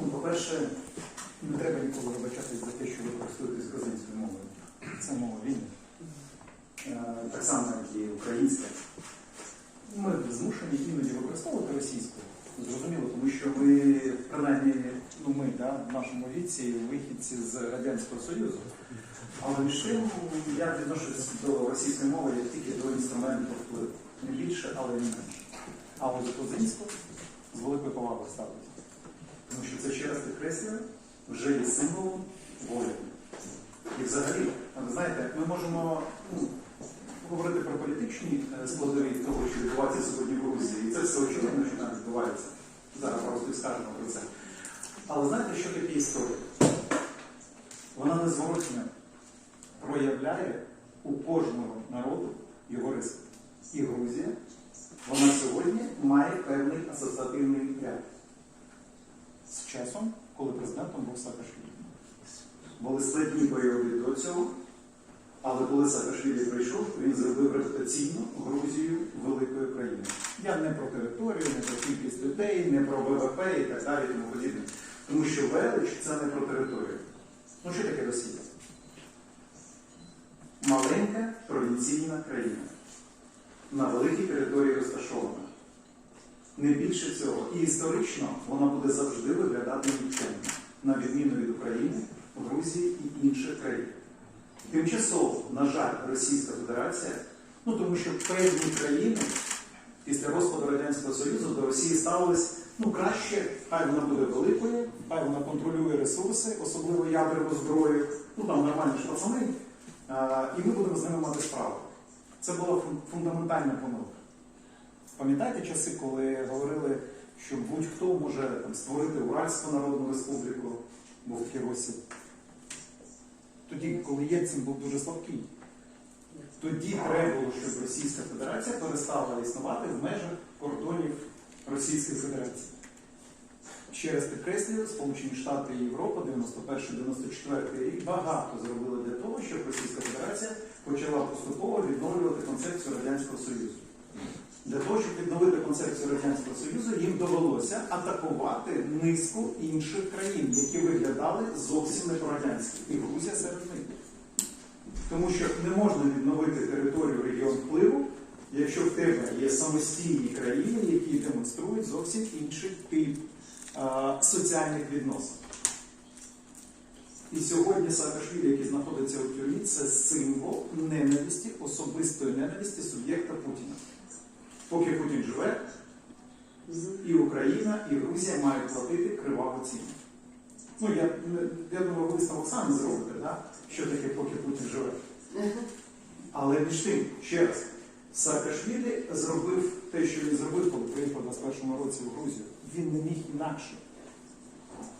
Ну, По-перше, не треба ніколи вибачатись за те, що ви користуєтесь грузинською мовою. Це мова війни. Е, Так само, як і українська. Ми змушені іноді використовувати російську. Зрозуміло, тому що ми, принаймні, ну ми да, в нашому віці вихідці з Радянського Союзу. Але між я відношусь до російської мови як тільки до інструменту впливу. Не більше, але не менше. А от за грузинську з великою повагою ставлюся. Тому що це ще раз підкреслює, вже є символом волі. І взагалі, ви знаєте, ми можемо ну, говорити про політичні е, складові того, що відбувається сьогодні в Грузії. І це все очевидно, що там відбувається. Зараз просто і скажемо про це. Але знаєте, що таке історія? Вона незворотно проявляє у кожного народу його риси. І Грузія, вона сьогодні має певний асоціативний ряд з часом, коли президентом був Саакашвілі. Були складні періоди до цього, але коли Саакашвілі прийшов, він зробив репутаційну Грузію великою країною. Я не про територію, не про кількість людей, не про ВВП і так далі, тому подібне. Тому що велич це не про територію. Ну що таке Росія? Маленька провінційна країна. На великій території розташована. Не більше цього. І історично вона буде завжди виглядати нікчемно, на відміну від України, Грузії і інших країн. Тимчасово, на жаль, Російська Федерація, ну тому що певні країни після розпаду Радянського Союзу до Росії ставились ну краще, хай вона буде великою, хай вона контролює ресурси, особливо ядерну зброю, ну там нормальні ж пацани, і ми будемо з ними мати справу. Це була фундаментальна помилка. Пам'ятаєте часи, коли говорили, що будь-хто може там, створити Уральську Народну Республіку, був такий розсіб. Тоді, коли Єльцин був дуже слабкий. Тоді треба було, щоб Російська Федерація перестала існувати в межах кордонів Російської Федерації. Ще раз підкреслюю, Сполучені Штати і Європа 91-94 рік багато зробили для того, щоб Російська Федерація почала поступово відновлювати концепцію Радянського Союзу. Для того, щоб відновити концепцію Радянського Союзу, їм довелося атакувати низку інших країн, які виглядали зовсім не по-радянськи. І Грузія серед них. Тому що не можна відновити територію регіон впливу, якщо в тебе є самостійні країни, які демонструють зовсім інший тип а, соціальних відносин. І сьогодні Саакашвілі, який знаходиться у тюрмі, це символ ненависті, особистої ненависті суб'єкта Путіна. Поки Путін живе, і Україна, і Грузія мають платити криваву ціну. Ну, я, я думаю, ви висновок самі зробите, да? що таке, поки Путін живе. Але між тим, ще раз, Саакашвілі зробив те, що він зробив, коли приїхав у 21 році в Грузію. Він не міг інакше.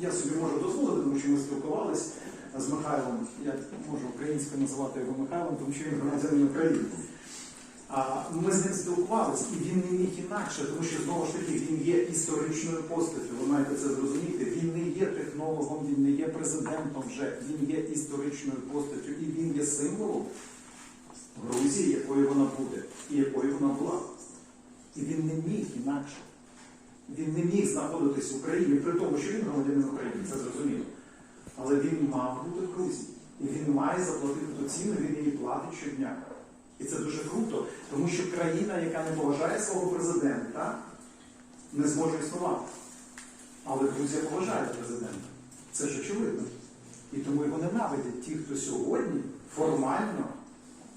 Я собі можу дозволити, тому що ми спілкувалися з Михайлом. Я можу українською називати його Михайлом, тому що він громадянин України. Ми з ним спілкувалися, і він не міг інакше, тому що знову ж таки він є історичною постаттю. Ви маєте це зрозуміти. Він не є технологом, він не є президентом вже, він є історичною постаттю, і він є символом Грузії, якою вона буде, і якою вона була. І він не міг інакше. Він не міг знаходитись в Україні, при тому, що він громадянин України, це зрозуміло. Але він мав бути в Грузії. І він має заплатити ту ціну, він її платить щодня. І це дуже круто, тому що країна, яка не поважає свого президента, не зможе існувати. Але Грузія поважає президента. Це ж очевидно. І тому його ненавидять ті, хто сьогодні формально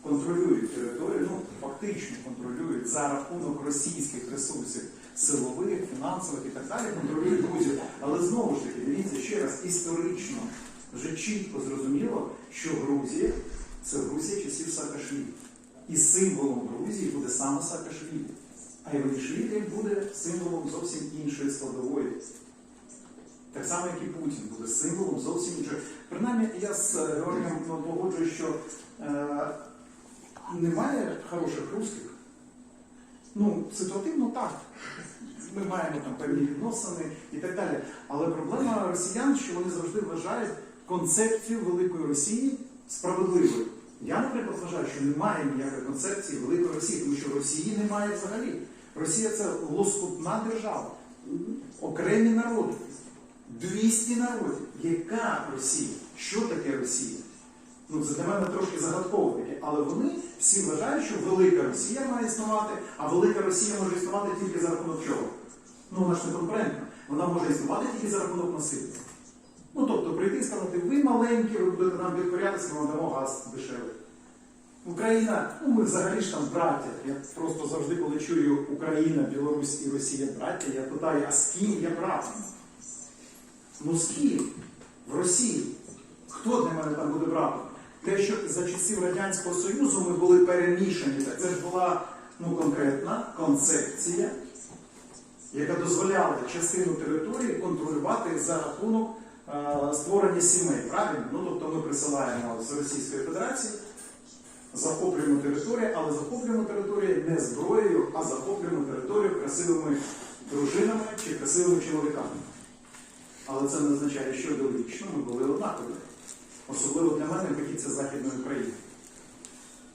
контролюють територію, ну фактично контролюють за рахунок російських ресурсів силових, фінансових і так далі, контролюють Грузію. Але знову ж таки, дивіться ще раз, історично вже чітко зрозуміло, що Грузія це Грузія часів Саакашвілі. І символом Грузії буде саме Саакашвілі. А Іванішвілі буде символом зовсім іншої складової. Так само, як і Путін буде символом зовсім іншої. Принаймні, я з е, Георгієм погоджуюсь, що е, немає хороших русських. Ну, ситуативно так. Ми маємо там певні відносини і так далі. Але проблема росіян, що вони завжди вважають концепцію Великої Росії справедливою. Я, наприклад, вважаю, що немає ніякої концепції Великої Росії, тому що Росії немає взагалі. Росія це лоскутна держава. окремі народи. 200 народів. Яка Росія? Що таке Росія? Ну, це для мене трошки загадково таке, але вони всі вважають, що велика Росія має існувати, а велика Росія може існувати тільки за рахунок чого? Ну, вона ж не конкурентна. Вона може існувати тільки за рахунок насильства. Ну, тобто прийти і сказати, ви маленькі, ви будете нам підкорятися, ми дамо газ дешевий. Україна, ну ми взагалі ж там браття. Я просто завжди, коли чую Україна, Білорусь і Росія браття, я питаю, а з ким я братом? Ну з ким? В Росії. Хто для мене там буде братом? Те, що за часів Радянського Союзу ми були перемішані, так це ж була ну, конкретна концепція, яка дозволяла частину території контролювати за рахунок створення сімей. Правильно? Ну, тобто ми присилаємо з Російської Федерації, захоплюємо територію, але захоплюємо територію не зброєю, а захоплюємо територію красивими дружинами чи красивими чоловіками. Але це не означає, що довічно ми були однакові. Особливо для мене це Західної України.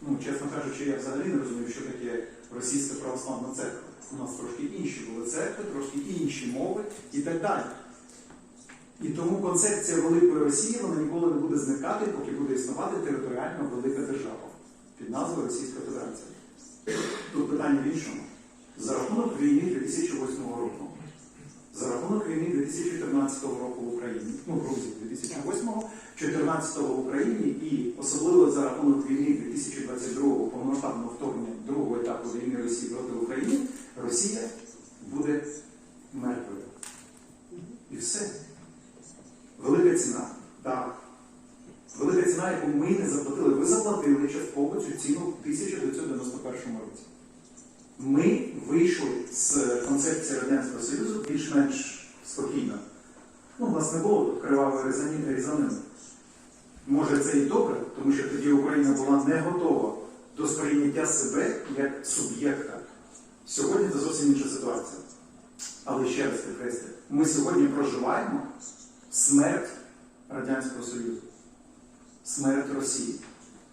Ну, чесно кажучи, я взагалі не розумію, що таке російська православна церква. У нас трошки інші були церкви, трошки інші мови і так далі. І тому концепція Великої Росії вона ніколи не буде зникати, поки буде існувати територіально велика держава під назвою Російська Федерація. Тут питання в іншому. За рахунок війни 2008 року, за рахунок війни 2014 року в Україні, ну, Грузії 2008-го, 14-го в Україні і особливо за рахунок війни 2022-го повномасштабного вторгнення другого етапу війни Росії проти України, Росія буде мертвою. І все. Ціна. Так. Велика ціна, яку ми не заплатили. Ви заплатили частково цю ціну в 1991 році. Ми вийшли з концепції Радянського Союзу більш-менш спокійно. Ну, у нас не було кривавої різанини. Може, це і добре, тому що тоді Україна була не готова до сприйняття себе як суб'єкта. Сьогодні це зовсім інша ситуація. Але ще раз підкреслю, ми сьогодні проживаємо смерть Радянського Союзу, смерть Росії.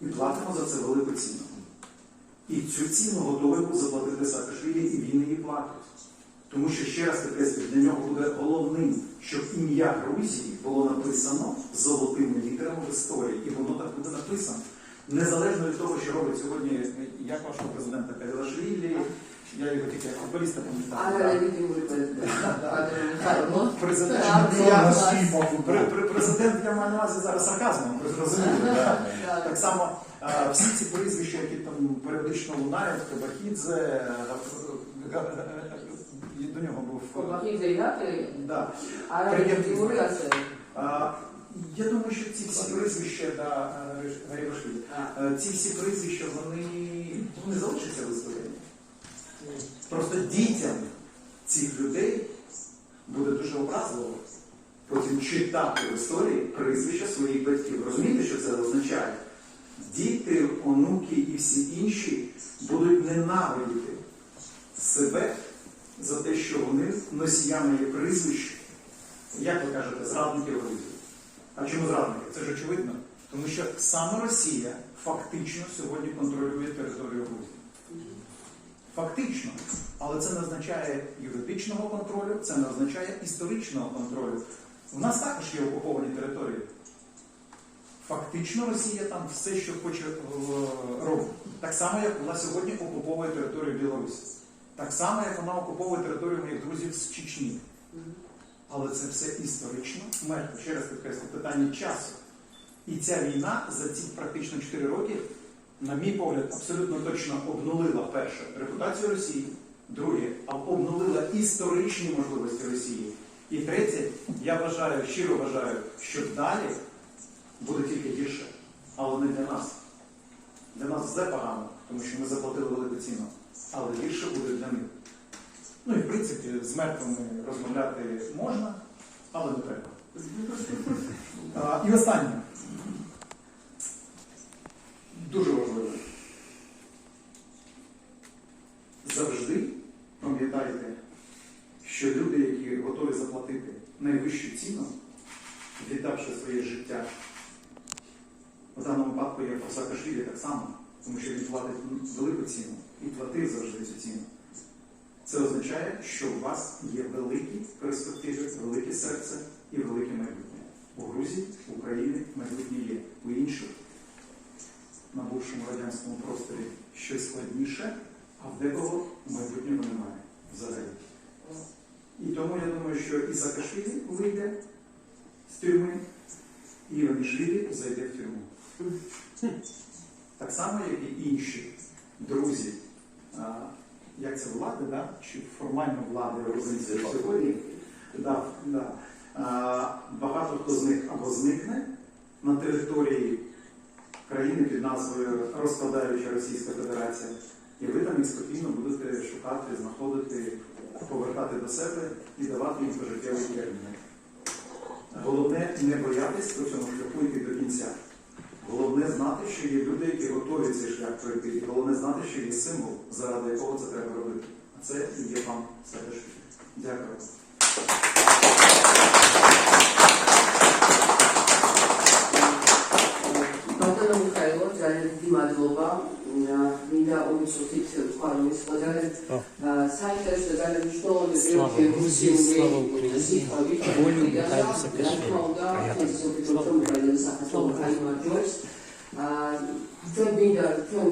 І платимо за це велику ціну. І цю ціну готовий був заплатити Саакашвілі, і він її платить. Тому що, ще раз підкреслюю, для нього буде головним, щоб ім'я Грузії було написано золотими літерами в історії. І воно так буде написано. Незалежно від того, що робить сьогодні, як вашого президента Кавілашвілі, я його тільки як футболіста пам'ятаю. не Михайло. Президент, президент я маю на увазі зараз сарказмом, ви зрозуміли. Так само всі ці прізвища, які там періодично лунають, Кабахідзе, е, Га- е, до нього був. е. А, Я думаю, що ці всі прізвища, е, е, ці всі прізвища, вони, вони залишаться в історії. Просто дітям цих людей буде дуже образливо потім читати в історії прізвища своїх батьків. Розумієте, що це означає? Діти, онуки і всі інші будуть ненавидіти себе за те, що вони носіями є прізвищ, як ви кажете, зрадників Грузії. А чому зрадники? Це ж очевидно. Тому що саме Росія фактично сьогодні контролює територію Грузії. Фактично. Але це не означає юридичного контролю, це не означає історичного контролю. У нас також є окуповані території. Фактично Росія там все, що хоче е, робить. Так само, як вона сьогодні окуповує територію Білорусі. Так само, як вона окуповує територію моїх друзів з Чечні. Але це все історично мертво. Ще раз підкреслю, питання часу. І ця війна за ці практично 4 роки, на мій погляд, абсолютно точно обнулила перше репутацію Росії, друге, а обнулила історичні можливості Росії. І третє, я вважаю, щиро вважаю, що далі буде тільки гірше, але не для нас. Для нас все погано, тому що ми заплатили велику ціну. Але гірше буде для них. Ну і в принципі з мертвими розмовляти можна, але не треба. І останнє. Дуже важливо. Завжди пам'ятайте, що люди, які готові заплатити найвищу ціну, віддавши своє життя, в даному випадку є Саакашвілі так само, тому що він платить велику ціну і платив завжди цю ціну. Це означає, що у вас є великі перспективи, велике серце і велике майбутнє. У Грузії, в Україні майбутнє є. У інших на бувшому радянському просторі щось складніше, а в декого майбутнього немає взагалі. І тому я думаю, що і Саакашвілі вийде з тюрми, і Іванішвілі зайде в тюрму. Так само, як і інші друзі, а, як це влади, да? чи формально влади грузинської сьогодні. Да, да. Багато хто з них або зникне на території країни під назвою Розкладаюча Російська Федерація, і ви там їх спокійно будете шукати, знаходити, повертати до себе і давати їм пожиттєві терміни. Головне не боятись по цьому шляху йти до кінця. Головне знати, що є люди, які готові цей шлях пройти. Головне знати, що є символ, заради якого це треба робити. А це є пан Саакашвілі. Дякую. ძალიან მადლობა მინდა უმცუცით თქვა რომ ეს ძალიან საინტერესო ძალიან მნიშვნელოვანი რევოლუციური სიტყვები ვოლუმი ხალხსაკეს რომ საქართველოს. საქართველოს აიმარჯოს აა ჩვენ მინდა ჩვენ